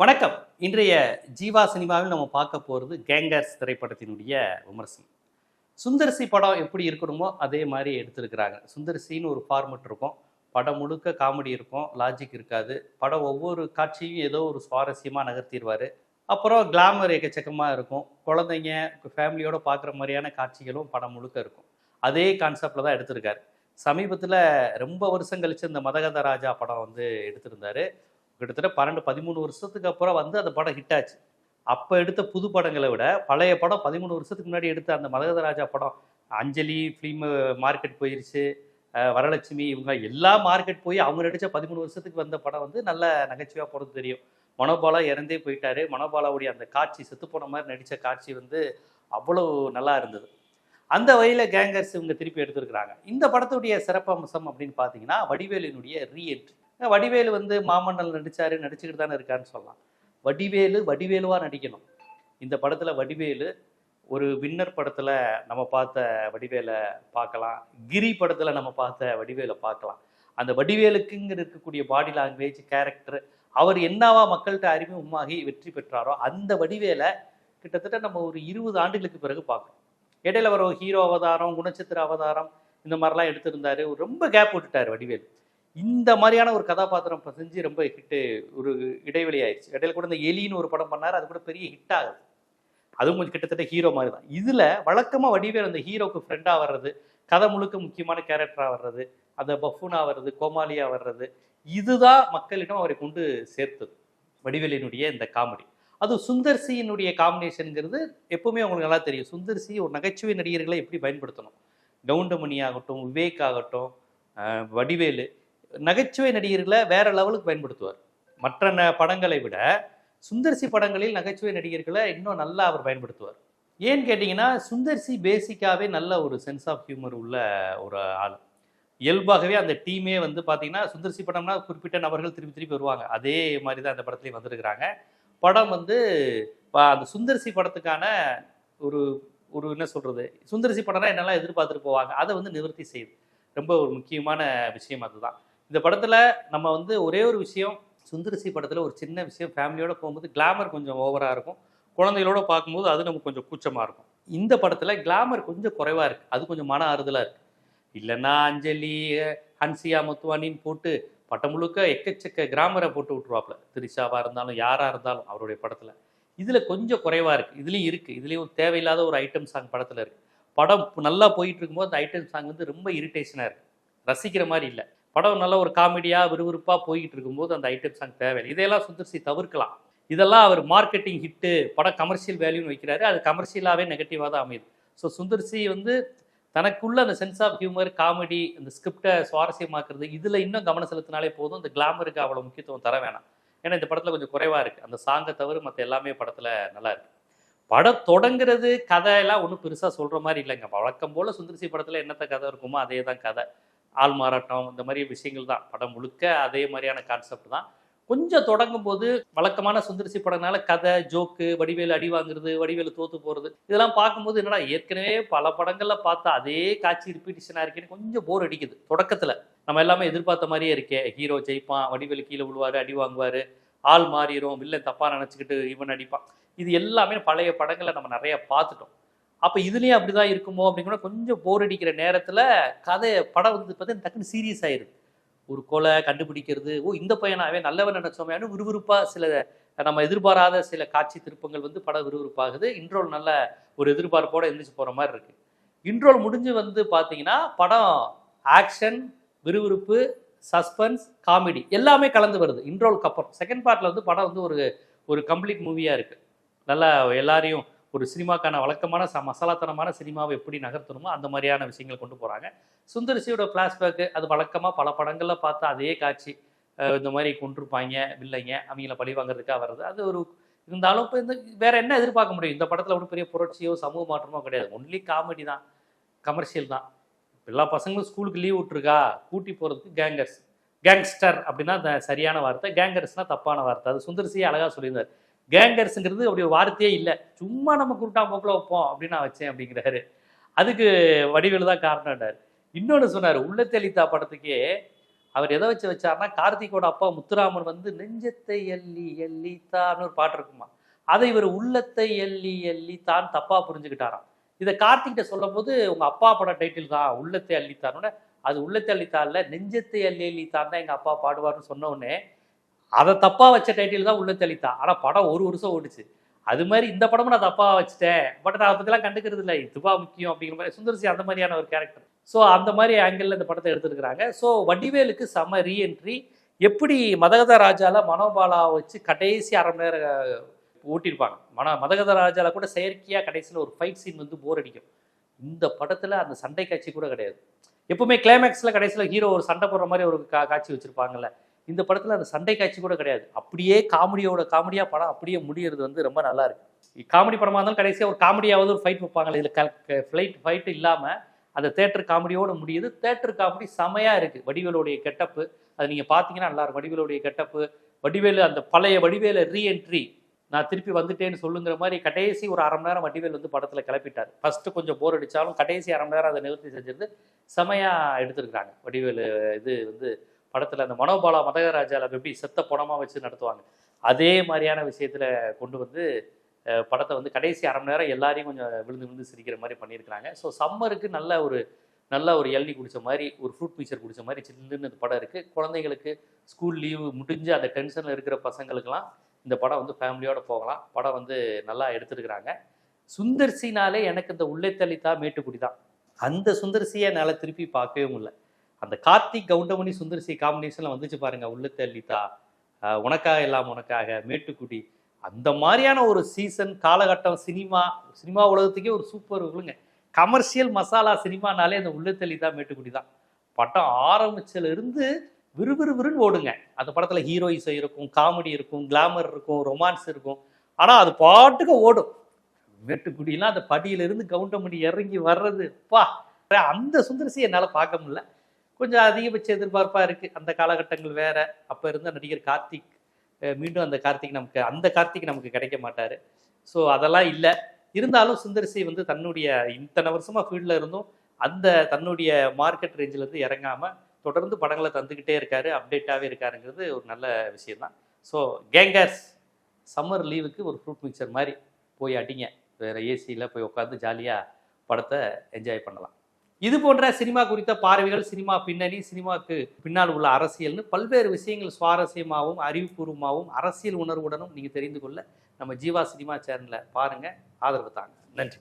வணக்கம். இன்றைய ஜீவா சினிமாவில் நம்ம பார்க்க போகிறது கேங்கர்ஸ் திரைப்படத்தினுடைய விமர்சனம். சுந்தர்சி படம் எப்படி இருக்கணுமோ அதே மாதிரி எடுத்திருக்கிறாங்க. சுந்தர்சின்னு ஒரு ஃபார்மெட் இருக்கும். படம் முழுக்க காமெடி இருக்கும். லாஜிக் இருக்காது. படம் ஒவ்வொரு காட்சியும் ஏதோ ஒரு சுவாரஸ்யமாக நகர்த்திடுவார். அப்புறம் கிளாமர் எக்கச்சக்கமாக இருக்கும். குழந்தைங்க ஃபேமிலியோடு பார்க்குற மாதிரியான காட்சிகளும் படம் முழுக்க இருக்கும். அதே கான்செப்டில் தான் எடுத்திருக்காரு. சமீபத்தில் ரொம்ப வருஷம் கழித்து இந்த மதகத ராஜா படம் வந்து எடுத்திருந்தாரு. கிட்டத்தட்ட பன்னெண்டு பதிமூணு வருஷத்துக்கு அப்புறம் வந்து அந்த படம் ஹிட் ஆச்சு. அப்போ எடுத்த புது படங்களை விட பழைய படம் பதிமூணு வருஷத்துக்கு முன்னாடி எடுத்த அந்த மரகத ராஜா படம் அஞ்சலி ஃபிலிம் மார்க்கெட் போயிருச்சு வரலட்சுமி இவங்க எல்லா மார்க்கெட் போய் அவங்க நடித்த பதிமூணு வருஷத்துக்கு வந்த படம் வந்து நல்ல நகைச்சுவையாக போகிறது தெரியும். மனோபாலா இறந்தே போயிட்டாரு. மனோபாலாவுடைய அந்த காட்சி செத்து போன மாதிரி நடித்த காட்சி வந்து அவ்வளோ நல்லா இருந்தது. அந்த வகையில் கேங்கர்ஸ் இவங்க திருப்பி எடுத்திருக்கிறாங்க. இந்த படத்துடைய சிறப்பம்சம் அப்படின்னு பார்த்தீங்கன்னா வடிவேலினுடைய ரீஎன்ட்ரி வடிவேலு வந்து மாமன்னல் நடிச்சாரு நடிச்சுக்கிட்டு தானே இருக்காருன்னு சொல்லலாம். வடிவேலு வடிவேலுவாக நடிக்கணும். இந்த படத்தில் வடிவேலு ஒரு வின்னர் படத்தில் நம்ம பார்த்த வடிவேலை பார்க்கலாம். கிரி படத்தில் நம்ம பார்த்த வடிவேலை பார்க்கலாம். அந்த வடிவேலுக்குங்கிற இருக்கக்கூடிய பாடி லாங்குவேஜ் கேரக்டர் அவர் என்னவா மக்கள்கிட்ட அறிமுகமாகி வெற்றி பெற்றாரோ அந்த வடிவேலை கிட்டத்தட்ட நம்ம ஒரு இருபது ஆண்டுகளுக்கு பிறகு பார்க்கணும். இடையில வர ஹீரோ அவதாரம் குணச்சித்திர அவதாரம் இந்த மாதிரிலாம் எடுத்திருந்தாரு. ரொம்ப கேப் விட்டுட்டாரு வடிவேல். இந்த மாதிரியான ஒரு கதாபாத்திரம் இப்போ செஞ்சு ரொம்ப ஹிட்டு ஒரு இடைவெளி ஆயிடுச்சு. இடையில கூட இந்த எலின்னு ஒரு படம் பண்ணாரு அது கூட பெரிய ஹிட் ஆகுது. அதுவும் கொஞ்சம் கிட்டத்தட்ட ஹீரோ மாதிரி தான். இதில் வழக்கமாக வடிவேல் அந்த ஹீரோக்கு ஃப்ரெண்டாக வர்றது கதை முழுக்க முக்கியமான கேரக்டராக வர்றது அந்த பஃபூனாக வர்றது கோமாலியாக வர்றது இதுதான் மக்களிடம் அவரை கொண்டு சேர்த்தது. வடிவேலினுடைய இந்த காமெடி அது சுந்தர்சியினுடைய காம்பினேஷனுங்கிறது எப்பவுமே உங்களுக்கு நல்லா தெரியும். சுந்தர்சி ஒரு நகைச்சுவை நடிகர்களை எப்படி பயன்படுத்தணும்? கவுண்டமணி ஆகட்டும் விவேக் ஆகட்டும் வடிவேலு நகைச்சுவை நடிகர்களை வேற லெவலுக்கு பயன்படுத்துவார். மற்ற ந- படங்களை விட சுந்தர்சி படங்களில் நகைச்சுவை நடிகர்களை இன்னும் நல்லா அவர் பயன்படுத்துவார். ஏன்னு கேட்டிங்கன்னா சுந்தர்சி பேசிக்காகவே நல்ல ஒரு சென்ஸ் ஆஃப் ஹியூமர் உள்ள ஒரு ஆள். இயல்பாகவே அந்த டீமே வந்து பார்த்தீங்கன்னா சுந்தர்சி படம்னா குறிப்பிட்ட நபர்கள் திருப்பி திருப்பி வருவாங்க. அதே மாதிரி தான் அந்த படத்துலையும் வந்திருக்கிறாங்க. படம் வந்து அந்த சுந்தர்சி படத்துக்கான ஒரு ஒரு என்ன சொல்கிறது சுந்தர்சி படம்னா என்னெல்லாம் எதிர்பார்த்துட்டு போவாங்க? அதை வந்து நிவர்த்தி செய்யுது. ரொம்ப ஒரு முக்கியமான விஷயம் அதுதான். இந்த படத்தில் நம்ம வந்து ஒரே ஒரு விஷயம் சுந்தரசி படத்தில் ஒரு சின்ன விஷயம் ஃபேமிலியோட போகும்போது கிளாமர் கொஞ்சம் ஓவராக இருக்கும். குழந்தைகளோட பார்க்கும்போது அது நமக்கு கொஞ்சம் கூச்சமாக இருக்கும். இந்த படத்தில் கிளாமர் கொஞ்சம் குறைவாக இருக்குது அது கொஞ்சம் மன ஆறுதலாக இருக்குது இல்லைன்னா அஞ்சலி ஹன்சியா முத்துவானின்னு போட்டு பட்டம் முழுக்க எக்கச்சக்க கிராமரை போட்டு விட்ருவாப்புல திரிஷாவாக இருந்தாலும் யாராக இருந்தாலும் அவருடைய படத்தில். இதில் கொஞ்சம் குறைவாக இருக்குது இதுலேயும் இருக்குது இதுலேயும் தேவையில்லாத ஒரு ஐட்டம் சாங் படத்தில் இருக்குது படம் நல்லா போயிட்டு இருக்கும்போது அந்த ஐட்டம் சாங் வந்து ரொம்ப இரிட்டேஷனாக இருக்குது ரசிக்கிற மாதிரி இல்லை. படம் நல்ல ஒரு காமெடியா விறுவிறுப்பா போய்கிட்டு இருக்கும்போது அந்த ஐட்டம் சாங் தேவையில்லை. இதையெல்லாம் சுந்தர்சி தவிர்க்கலாம். இதெல்லாம் அவர் மார்க்கெட்டிங் ஹிட்டு படம் கமர்ஷியல் வேல்யூன்னு வைக்கிறாரு. அது கமர்ஷியலாகவே நெகட்டிவாக தான் அமையுது. ஸோ சுந்தர்சி வந்து தனக்குள்ள அந்த சென்ஸ் ஆஃப் ஹியூமர் காமெடி அந்த ஸ்கிரிப்டை சுவாரஸ்யமாக்குறது இதில் இன்னும் கவனம் செலுத்தினாலே போதும். இந்த கிளாமருக்கு அவ்வளோ முக்கியத்துவம் தர வேணாம். ஏன்னா இந்த படத்தில் கொஞ்சம் குறைவாக இருக்குது அந்த சாங்கை தவிர மற்ற எல்லாமே படத்தில் நல்லா இருக்கு. படம் தொடங்குறது கதையெல்லாம் ஒன்றும் பெருசாக சொல்கிற மாதிரி இல்லைங்க. வழக்கம் போல் சுந்தர்சி படத்தில் என்னத்த கதை இருக்குமோ அதே தான் கதை. ஆள் மாறாட்டம் இந்த மாதிரி விஷயங்கள் தான். படம் முழுக்க அதே மாதிரியான கான்செப்ட் தான். கொஞ்சம் தொடங்கும் போது வழக்கமான சுந்தரிசி படம்னால கதை ஜோக்கு வடிவேலு அடி வாங்குறது வடிவேலு தோத்து போகிறது இதெல்லாம் பார்க்கும்போது என்னடா ஏற்கனவே பல படங்களில் பார்த்தா அதே காட்சி ரிப்பீட்டிஷனாக இருக்கேன்னு கொஞ்சம் போர் அடிக்குது தொடக்கத்தில். நம்ம எல்லாமே எதிர்பார்த்த மாதிரியே இருக்கே. ஹீரோ ஜெயிப்பான் வடிவேலு கீழே விழுவாரு அடி வாங்குவாரு ஆள் மாறிடும் வில்லன் தப்பாக நினச்சிக்கிட்டு இவன் அடிப்பான். இது எல்லாமே பழைய படங்களை நம்ம நிறைய பார்த்துட்டோம். அப்ப இதுலயும் அப்படிதான் இருக்குமோ அப்படிங்கிற கொஞ்சம் போர் அடிக்கிற நேரத்துல கதை படம் வந்து பார்த்தீங்கன்னா டக்குன்னு சீரியஸ் ஆயிருது ஒரு கொலை கண்டுபிடிக்கிறது ஓ இந்த பையனாவே நல்லவன் நினைச்சோமே விறுவிறுப்பா சில நம்ம எதிர்பாராத சில காட்சி திருப்பங்கள் வந்து படம் விறுவிறுப்பாகுது. இன்ட்ரோல் நல்ல ஒரு எதிர்பார்ப்போட எழுந்திரிச்சு போற மாதிரி இருக்கு. இன்ட்ரோல் முடிஞ்சு வந்து பாத்தீங்கன்னா படம் ஆக்ஷன் விறுவிறுப்பு சஸ்பென்ஸ் காமெடி எல்லாமே கலந்து வருது. இன்ட்ரோலுக்கு அப்புறம். செகண்ட் பார்ட்ல வந்து படம் வந்து ஒரு ஒரு கம்ப்ளீட் மூவியா இருக்கு. நல்லா எல்லாரையும் ஒரு சினிமாக்கான வழக்கமான ச மசாலாத்தனமான சினிமாவை எப்படி நகர்த்தணுமோ அந்த மாதிரியான விஷயங்களை கொண்டு போகிறாங்க சுந்தரிசியோட ஃப்ளாஷ்பேக்கு அது வழக்கமாக பல படங்களில் பார்த்து அதே காட்சி இந்த மாதிரி கொண்டிருப்பாங்க வில்லைங்க அவங்கள பழி வாங்குறதுக்காக வர்றது. அது ஒரு இருந்தாலும் இப்போ இந்த வேற என்ன எதிர்பார்க்க முடியும்? இந்த படத்தில் ஒன்றும் பெரிய புரட்சியோ சமூக மாற்றமோ கிடையாது. ஒன்லி காமெடி தான். கமர்ஷியல் தான். எல்லா பசங்களும் ஸ்கூலுக்கு லீவ் விட்டுருக்கா? கூட்டி போகிறதுக்கு கேங்கர்ஸ் கேங்ஸ்டர் அப்படின்னா சரியான வார்த்தை. கேங்கர்ஸ்னால் தப்பான வார்த்தை. அது சுந்தர்சியே அழகாக சொல்லியிருந்தார். கேங்கர்ஸுங்கிறது அப்படி ஒரு வார்த்தையே இல்லை. சும்மா நம்ம குருட்டா போக்கில் வைப்போம் அப்படின்னு நான் வச்சேன் அப்படிங்கிறாரு. அதுக்கு வடிவேலு தான் காரணம்னார் இன்னொன்று சொன்னார் உள்ளத்தெளித்தா படத்துக்கே அவர் எதை வச்சு வச்சாருன்னா கார்த்திகோட அப்பா முத்துராமன் வந்து நெஞ்சத்தை எல்லி எள்ளி தான்னு ஒரு பாட்டு இருக்குமா? அதை இவர் உள்ளத்தை எல்லி எள்ளி தான் புரிஞ்சுக்கிட்டாராம். இதை கார்த்திகிட்ட சொல்லும் போது உங்கள் அப்பா பட டைட்டில் தான் உள்ளத்தை அள்ளித்தானோட அது உள்ளத்தை அள்ளித்தான்ல நெஞ்சத்தை அள்ளி அள்ளித்தான் தான் எங்கள் அப்பா பாடுவார்னு சொன்ன உடனே அதை தப்பாக வச்ச டைட்டில் தான் உள்ள தெளித்தான். ஆனால் படம் ஒரு வருஷம் ஓடிச்சு. அது மாதிரி இந்த படமும் நான் தப்பாக வச்சுட்டேன். பட் நான் அதை பற்றிலாம் கண்டுக்கிறது இல்லை. இதுவா முக்கியம் அப்படிங்கிற மாதிரி. சுந்தர்சி அந்த மாதிரியான ஒரு கேரக்டர் ஸோ அந்த மாதிரி ஆங்கிளில் இந்த படத்தை எடுத்துருக்குறாங்க. ஸோ வடிவேலுக்கு செம்ம ரீஎன்ட்ரி எப்படி மதகத ராஜால மனோபாலா வச்சு கடைசி அரை மணி நேரம் ஓட்டியிருப்பாங்க? மன மதகத ராஜால கூட செயற்கையாக கடைசியில் ஒரு ஃபைட் சீன் வந்து போர் அடிக்கும். இந்த படத்தில் அந்த சண்டை காட்சி கூட கிடையாது. எப்பவுமே கிளைமேக்ஸில் கடைசியில் ஹீரோ ஒரு சண்டை போடுற மாதிரி ஒரு கா காட்சி வச்சுருப்பாங்கல்ல. இந்த படத்தில் அந்த சண்டை காட்சி கூட கிடையாது. அப்படியே காமெடியோட காமெடியாக படம் அப்படியே முடியறது வந்து ரொம்ப நல்லா இருக்கு. காமெடி படமாக இருந்தாலும் கடைசியாக ஒரு காமெடியாவது ஒரு ஃபைட் வைப்பாங்களே. இதில் ஃப்ளைட் ஃபைட்டு இல்லாமல் அந்த தேட்டர் காமெடியோட முடியுது. தேட்டர் காமெடி செமையாக இருக்குது வடிவேலுடைய கெட்டப்பு அது நீங்கள் பார்த்தீங்கன்னா நல்லா இருக்கும். வடிவேலுடைய கெட்டப்பு வடிவேலு அந்த பழைய வடிவேல ரீஎன்ட்ரி நான் திருப்பி வந்துட்டேன்னு சொல்லுங்கிற மாதிரி கடைசி ஒரு அரை மணி நேரம் வடிவேல் வந்து படத்தில் கிளப்பிட்டார். ஃபஸ்ட்டு கொஞ்சம் போர் அடித்தாலும் கடைசி அரை மணி நேரம் அதை நிறுத்தி செஞ்சிருந்து செமையாக எடுத்திருக்காங்க வடிவேலு இது வந்து படத்தில் அந்த மனோபாலா மதகராஜால எப்படி செத்த படமாக வச்சு நடத்துவாங்க. அதே மாதிரியான விஷயத்தில் கொண்டு வந்து படத்தை வந்து கடைசி அரை மணி நேரம் எல்லாரையும் கொஞ்சம் விழுந்து விழுந்து சிரிக்கிற மாதிரி பண்ணியிருக்கிறாங்க. ஸோ சம்மருக்கு நல்ல ஒரு நல்ல ஒரு எள்ளி குடித்த மாதிரி ஒரு ஃப்ரூட் பீச்சர் குடிச்ச மாதிரி சில்லுன்னு இந்த படம் இருக்குது குழந்தைங்களுக்கு ஸ்கூல் லீவு முடிஞ்சு அந்த டென்ஷனில் இருக்கிற பசங்களுக்கெல்லாம் இந்த படம் வந்து ஃபேமிலியோடு போகலாம். படம் வந்து நல்லா எடுத்துருக்குறாங்க. சுந்தர்சினாலே எனக்கு இந்த உள்ளே தள்ளித்தா மேட்டுக்குடி தான். அந்த சுந்தர்சியை என்னால் திருப்பி பார்க்கவே முடியல. அந்த கார்த்திக் கவுண்டமணி சுந்தரிசி காம்பினேஷனில் வந்துச்சு பாருங்க உள்ளே தள்ளித்தா உனக்காக எல்லாம் உனக்காக மேட்டுக்குடி அந்த மாதிரியான ஒரு சீசன் காலகட்டம் சினிமா சினிமா உலகத்துக்கே ஒரு சூப்பர் இருக்குங்க. கமர்ஷியல் மசாலா சினிமானாலே அந்த உள்ளத்தள்ளி தான் மேட்டுக்குடி தான். படம் ஆரம்பிச்சதுல இருந்து விறுவிறுவிறுன்னு ஓடுங்க. அந்த படத்துல ஹீரோயிசம் இருக்கும் காமெடி இருக்கும் கிளாமர் இருக்கும் ரொமான்ஸ் இருக்கும். ஆனா அது பாட்டுக்கு ஓடும். மேட்டுக்குடியெல்லாம் அந்த படியிலிருந்து கவுண்டமணி இறங்கி வர்றது பா! அந்த சுந்தரசி என்னால் பார்க்க முடியல. கொஞ்சம் அதிகபட்ச எதிர்பார்ப்பாக இருக்குது அந்த காலகட்டங்கள் வேறு. அப்போ இருந்த நடிகர் கார்த்திக் மீண்டும் அந்த கார்த்திக் நமக்கு அந்த கார்த்திக் நமக்கு கிடைக்க மாட்டார். ஸோ அதெல்லாம் இல்லை. இருந்தாலும் சுந்தரசி வந்து தன்னுடைய இத்தனை வருஷமாக ஃபீல்டில் இருந்தும் அந்த தன்னுடைய மார்க்கெட் ரேஞ்சிலேருந்து இறங்காமல் தொடர்ந்து படங்களை தந்துக்கிட்டே இருக்காரு. அப்டேட்டாகவே இருக்காருங்கிறது ஒரு நல்ல விஷயம்தான். ஸோ கேங்கர்ஸ் சம்மர் லீவுக்கு ஒரு ஃப்ரூட் மிக்சர் மாதிரி போய் அடிங்க. வேறு ஏசியில் போய் உட்காந்து ஜாலியாக படத்தை என்ஜாய் பண்ணலாம். இது போன்ற சினிமா குறித்த பார்வைகள் சினிமா பின்னணி சினிமாவுக்கு பின்னால் உள்ள அரசியல்னு பல்வேறு விஷயங்கள் சுவாரஸ்யமாகவும் அறிவுபூர்வமாகவும் அரசியல் உணர்வுடனும் நீங்கள் தெரிந்து கொள்ள நம்ம ஜீவா சினிமா சேனலை பாருங்கள் ஆதரவு தாங்க. நன்றி.